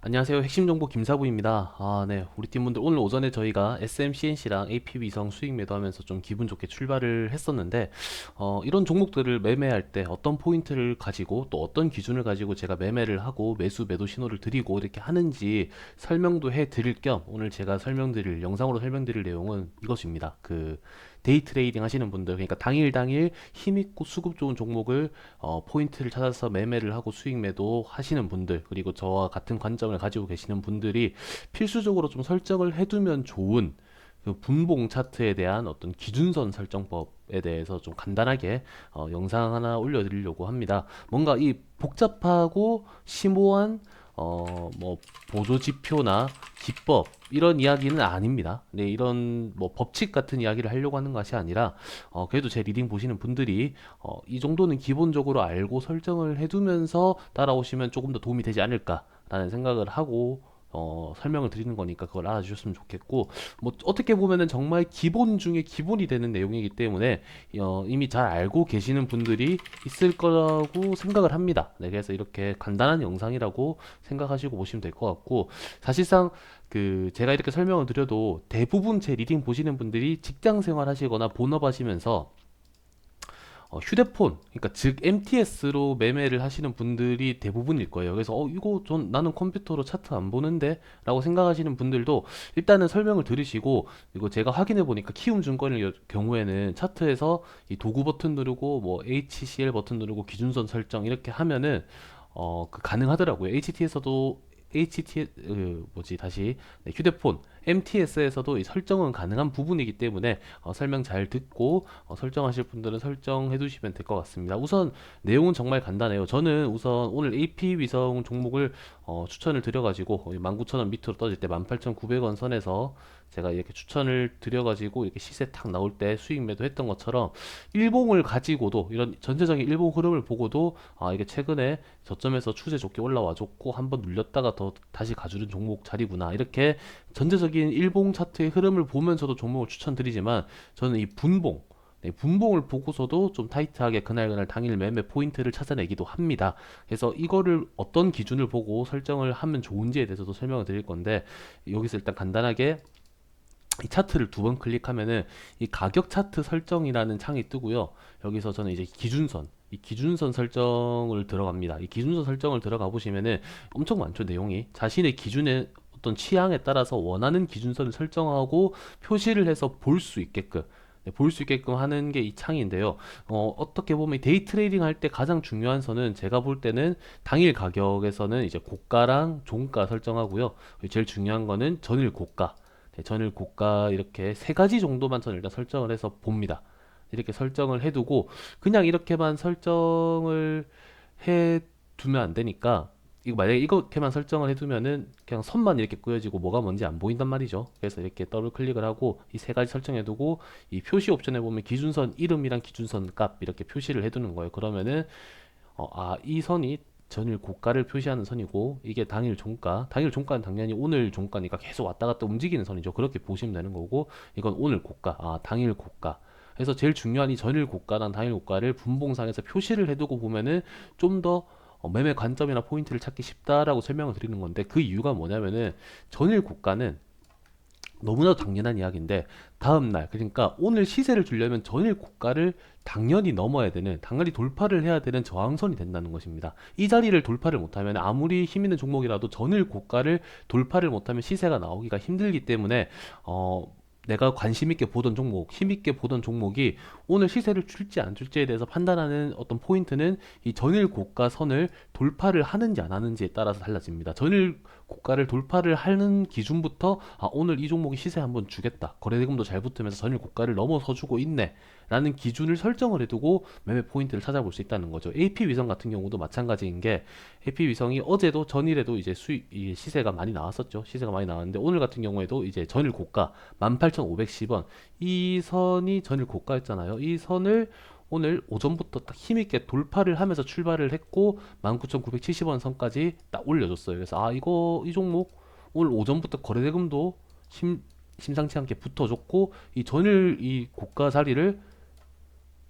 안녕하세요. 핵심 정보 김사부입니다. 아, 네. 우리 팀분들 오늘 오전에 저희가 SMCNC랑 AP 위성 수익 매도하면서 좀 기분 좋게 출발을 했었는데, 어, 이런 종목들을 매매할 때 어떤 포인트를 가지고 또 어떤 기준을 가지고 제가 매매를 하고 매수 매도 신호를 드리고 이렇게 하는지 설명도 해 드릴 겸 오늘 제가 설명드릴, 영상으로 설명드릴 내용은 이것입니다. 그, 데이 트레이딩 하시는 분들, 그러니까 당일 당일 힘있고 수급 좋은 종목을 어, 포인트를 찾아서 매매를 하고 수익 매도 하시는 분들, 그리고 저와 같은 관점을 가지고 계시는 분들이 필수적으로 좀 설정을 해두면 좋은 그 분봉 차트에 대한 어떤 기준선 설정법에 대해서 좀 간단하게 어, 영상 하나 올려드리려고 합니다. 뭔가 이 복잡하고 심오한 어, 뭐 보조 지표나 기법 이런 이야기는 아닙니다. 네, 이런 뭐 법칙 같은 이야기를 하려고 하는 것이 아니라 어, 그래도 제 리딩 보시는 분들이 어, 이 정도는 기본적으로 알고 설정을 해두면서 따라오시면 조금 더 도움이 되지 않을까라는 생각을 하고 어, 설명을 드리는 거니까 그걸 알아주셨으면 좋겠고 뭐 어떻게 보면은 정말 기본 중에 기본이 되는 내용이기 때문에 어, 이미 잘 알고 계시는 분들이 있을 거라고 생각을 합니다. 네, 그래서 이렇게 간단한 영상이라고 생각하시고 보시면 될 것 같고 사실상 그 제가 이렇게 설명을 드려도 대부분 제 리딩 보시는 분들이 직장 생활 하시거나 본업 하시면서 어, 휴대폰, 그러니까 즉 MTS로 매매를 하시는 분들이 대부분일 거예요. 그래서 어 이거 전 나는 컴퓨터로 차트 안 보는데라고 생각하시는 분들도 일단은 설명을 들으시고 이거 제가 확인해 보니까 키움 증권의 여- 경우에는 차트에서 이 도구 버튼 누르고 뭐 HCL 버튼 누르고 기준선 설정 이렇게 하면은 어 그 가능하더라고요. HT에서도 HT 그 뭐지 다시 네, 휴대폰 MTS에서도 이 설정은 가능한 부분이기 때문에 어, 설명 잘 듣고 어, 설정하실 분들은 설정해 두시면 될 것 같습니다. 우선 내용은 정말 간단해요. 저는 우선 오늘 AP 위성 종목을 어, 추천을 드려가지고 19,000원 밑으로 떠질 때 18,900원 선에서 제가 이렇게 추천을 드려가지고 이렇게 시세 탁 나올 때 수익 매도했던 것처럼 일봉을 가지고도 이런 전체적인 일봉 흐름을 보고도 아 이게 최근에 저점에서 추세 좋게 올라와 줬고 한번 눌렸다가 더 다시 가주는 종목 자리구나 이렇게 전체적인 일봉 차트의 흐름을 보면서도 종목을 추천드리지만 저는 이 분봉 네, 분봉을 보고서도 좀 타이트하게 그날그날 당일 매매 포인트를 찾아내기도 합니다. 그래서 이거를 어떤 기준을 보고 설정을 하면 좋은지에 대해서도 설명을 드릴 건데 여기서 일단 간단하게 이 차트를 두 번 클릭하면은 이 가격 차트 설정이라는 창이 뜨고요. 여기서 저는 이제 기준선, 이 기준선 설정을 들어갑니다. 이 기준선 설정을 들어가 보시면은 엄청 많죠, 내용이. 자신의 기준의 어떤 취향에 따라서 원하는 기준선을 설정하고 표시를 해서 볼 수 있게끔 네, 볼수 있게끔 하는 게 이 창인데요. 어, 어떻게 보면 이 데이 트레이딩 할 때 가장 중요한 선은 제가 볼 때는 당일 가격에서는 이제 고가랑 종가 설정하고요. 제일 중요한 거는 전일 고가. 네, 전일 고가 이렇게 세 가지 정도만 저는 일단 설정을 해서 봅니다. 이렇게 설정을 해두고 그냥 이렇게만 설정을 해 두면 안 되니까 이거 만약에 이렇게만 설정을 해두면은 그냥 선만 이렇게 그려지고 뭐가 뭔지 안 보인단 말이죠. 그래서 이렇게 더블 클릭을 하고 이 세 가지 설정해두고 이 표시 옵션에 보면 기준선 이름이랑 기준선 값 이렇게 표시를 해두는 거예요. 그러면은 어, 아, 이 선이 전일 고가를 표시하는 선이고 이게 당일 종가 당일 종가는 당연히 오늘 종가니까 계속 왔다 갔다 움직이는 선이죠 그렇게 보시면 되는 거고 이건 오늘 고가 아 당일 고가 그래서 제일 중요한 이 전일 고가랑 당일 고가를 분봉상에서 표시를 해두고 보면은 좀더 매매 관점이나 포인트를 찾기 쉽다라고 설명을 드리는 건데 그 이유가 뭐냐면은 전일 고가는 너무나도 당연한 이야기인데 다음 날 그러니까 오늘 시세를 주려면 전일 고가를 당연히 넘어야 되는 당연히 돌파를 해야 되는 저항선이 된다는 것입니다. 이 자리를 돌파를 못하면 아무리 힘 있는 종목이라도 전일 고가를 돌파를 못하면 시세가 나오기가 힘들기 때문에 어 내가 관심 있게 보던 종목, 힘 있게 보던 종목이 오늘 시세를 줄지 안 줄지에 대해서 판단하는 어떤 포인트는 이 전일 고가 선을 돌파를 하는지 안 하는지에 따라서 달라집니다. 전일 고가를 돌파를 하는 기준부터 아, 오늘 이 종목이 시세 한번 주겠다. 거래대금도 잘 붙으면서 전일 고가를 넘어서 주고 있네. 라는 기준을 설정을 해두고 매매 포인트를 찾아볼 수 있다는 거죠. AP 위성 같은 경우도 마찬가지인 게 AP 위성이 어제도 전일에도 이제 수익 이 시세가 많이 나왔었죠. 시세가 많이 나왔는데 오늘 같은 경우에도 이제 전일 고가 18,510원 이 선이 전일 고가였잖아요. 이 선을 오늘 오전부터 딱 힘있게 돌파를 하면서 출발을 했고 19,970원 선까지 딱 올려줬어요. 그래서 아 이거 이 종목 오늘 오전부터 거래대금도 심, 심상치 않게 붙어줬고 이 전일 이 고가 자리를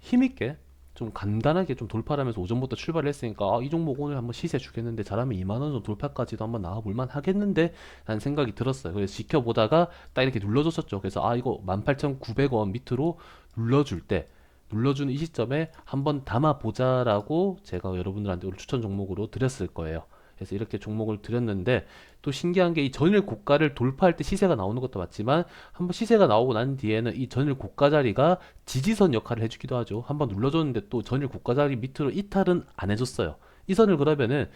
힘있게 좀 간단하게 좀 돌파를 하면서 오전부터 출발을 했으니까 아, 이 종목 오늘 한번 시세 주겠는데 잘하면 2만 원 정도 돌파까지도 한번 나와 볼만 하겠는데 라는 생각이 들었어요. 그래서 지켜보다가 딱 이렇게 눌러줬었죠. 그래서 아 이거 18,900원 밑으로 눌러줄 때 눌러주는 이 시점에 한번 담아보자라고 제가 여러분들한테 오늘 추천 종목으로 드렸을 거예요. 그래서 이렇게 종목을 드렸는데 또 신기한 게 이 전일 고가를 돌파할 때 시세가 나오는 것도 맞지만 한번 시세가 나오고 난 뒤에는 이 전일 고가 자리가 지지선 역할을 해주기도 하죠. 한번 눌러줬는데 또 전일 고가 자리 밑으로 이탈은 안 해줬어요. 이 선을 그러면은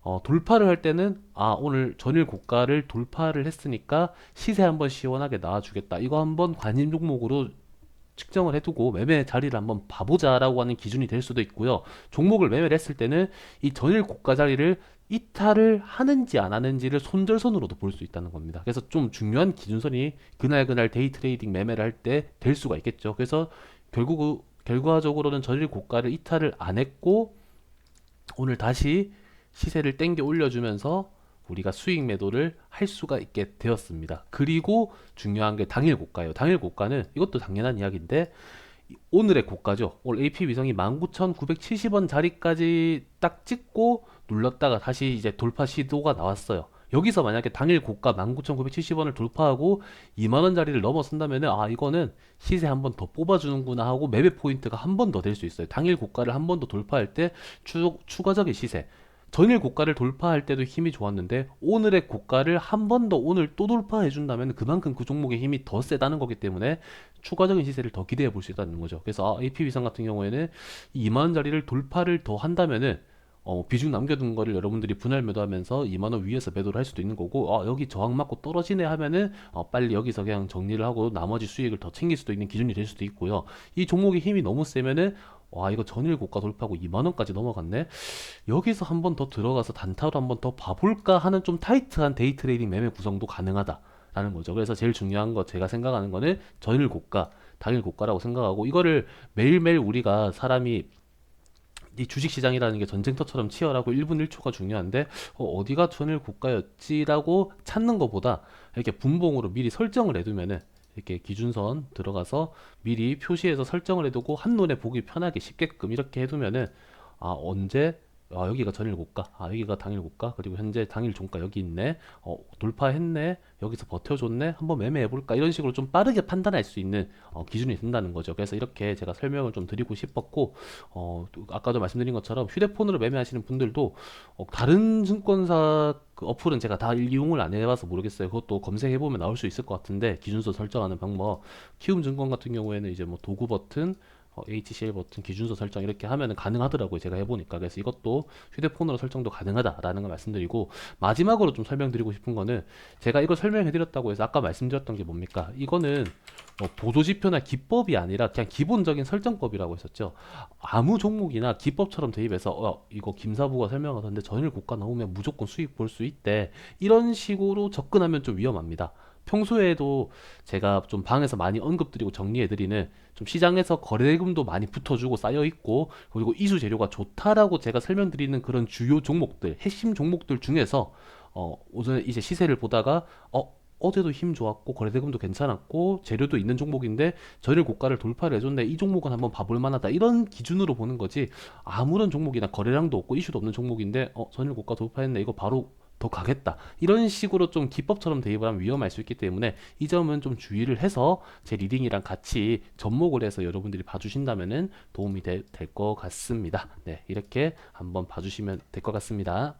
어, 돌파를 할 때는 아 오늘 전일 고가를 돌파를 했으니까 시세 한번 시원하게 나와주겠다. 이거 한번 관심 종목으로 측정을 해두고 매매 자리를 한번 봐보자라고 하는 기준이 될 수도 있고요. 종목을 매매를 했을 때는 이 전일 고가 자리를 이탈을 하는지 안 하는지를 손절선으로도 볼 수 있다는 겁니다. 그래서 좀 중요한 기준선이 그날 그날 데이 트레이딩 매매를 할 때 될 수가 있겠죠. 그래서 결국 결과적으로는 전일 고가를 이탈을 안 했고 오늘 다시 시세를 땡겨 올려주면서 우리가 수익 매도를 할 수가 있게 되었습니다. 그리고 중요한 게 당일 고가예요. 당일 고가는 이것도 당연한 이야기인데 오늘의 고가죠. 오늘 AP 위성이 19,970원 자리까지 딱 찍고 눌렀다가 다시 이제 돌파 시도가 나왔어요. 여기서 만약에 당일 고가 19,970원을 돌파하고 2만원 자리를 넘어선다면 은 아 이거는 시세 한 번 더 뽑아주는구나 하고 매매 포인트가 한 번 더 될 수 있어요. 당일 고가를 한 번 더 돌파할 때 추, 추가적인 시세 전일 고가를 돌파할 때도 힘이 좋았는데 오늘의 고가를 한 번 더 오늘 또 돌파해 준다면 그만큼 그 종목의 힘이 더 세다는 거기 때문에 추가적인 시세를 더 기대해 볼 수 있다는 거죠. 그래서 아, AP 위상 같은 경우에는 2만 원 자리를 돌파를 더 한다면은 어, 비중 남겨둔 거를 여러분들이 분할 매도하면서 2만 원 위에서 매도를 할 수도 있는 거고 어, 여기 저항 맞고 떨어지네 하면은 어, 빨리 여기서 그냥 정리를 하고 나머지 수익을 더 챙길 수도 있는 기준이 될 수도 있고요. 이 종목의 힘이 너무 세면은 와 이거 전일 고가 돌파하고 2만 원까지 넘어갔네. 여기서 한 번 더 들어가서 단타로 한 번 더 봐볼까 하는 좀 타이트한 데이 트레이딩 매매 구성도 가능하다 라는 거죠. 그래서 제일 중요한 거 제가 생각하는 거는 전일 고가, 당일 고가라고 생각하고 이거를 매일매일 우리가 사람이 이 주식 시장이라는 게 전쟁터처럼 치열하고 1분 1초가 중요한데 어, 디가 전일 고가였지라고 찾는 것보다 이렇게 분봉으로 미리 설정을 해두면은 이렇게 기준선 들어가서 미리 표시해서 설정을 해두고 한눈에 보기 편하게 쉽게끔 이렇게 해두면은 아 언제 아 여기가 전일 고가? 아 여기가 당일 고가? 그리고 현재 당일 종가 여기 있네? 어 돌파했네? 여기서 버텨줬네? 한번 매매해 볼까? 이런 식으로 좀 빠르게 판단할 수 있는 어, 기준이 된다는 거죠. 그래서 이렇게 제가 설명을 좀 드리고 싶었고 어또 아까도 말씀드린 것처럼 휴대폰으로 매매하시는 분들도 어, 다른 증권사 그 어플은 제가 다 이용을 안 해봐서 모르겠어요. 그것도 검색해 보면 나올 수 있을 것 같은데 기준서 설정하는 방법. 키움증권 같은 경우에는 이제 뭐 도구 버튼 어, HCL 버튼 기준서 설정 이렇게 하면은 가능하더라고요. 제가 해보니까. 그래서 이것도 휴대폰으로 설정도 가능하다라는 걸 말씀드리고 마지막으로 좀 설명드리고 싶은 거는 제가 이걸 설명해드렸다고 해서 아까 말씀드렸던 게 뭡니까? 이거는 뭐 보조지표나 기법이 아니라 그냥 기본적인 설정법이라고 했었죠. 아무 종목이나 기법처럼 대입해서 어, 이거 김사부가 설명하던데 전일 고가 나오면 무조건 수익 볼 수 있대. 이런 식으로 접근하면 좀 위험합니다. 평소에도 제가 좀 방에서 많이 언급드리고 정리해드리는 좀 시장에서 거래금도 많이 붙어주고 쌓여 있고 그리고 이수 재료가 좋다라고 제가 설명드리는 그런 주요 종목들 핵심 종목들 중에서 어 오전에 이제 시세를 보다가 어 어제도 힘 좋았고 거래대금도 괜찮았고 재료도 있는 종목인데 전일 고가를 돌파를 해줬네. 이 종목은 한번 봐볼 만하다. 이런 기준으로 보는 거지 아무런 종목이나 거래량도 없고 이슈도 없는 종목인데 어 전일 고가 돌파했네. 이거 바로 더 가겠다. 이런 식으로 좀 기법처럼 대입을 하면 위험할 수 있기 때문에 이 점은 좀 주의를 해서 제 리딩이랑 같이 접목을 해서 여러분들이 봐주신다면은 도움이 될 것 같습니다. 네, 이렇게 한번 봐주시면 될 것 같습니다.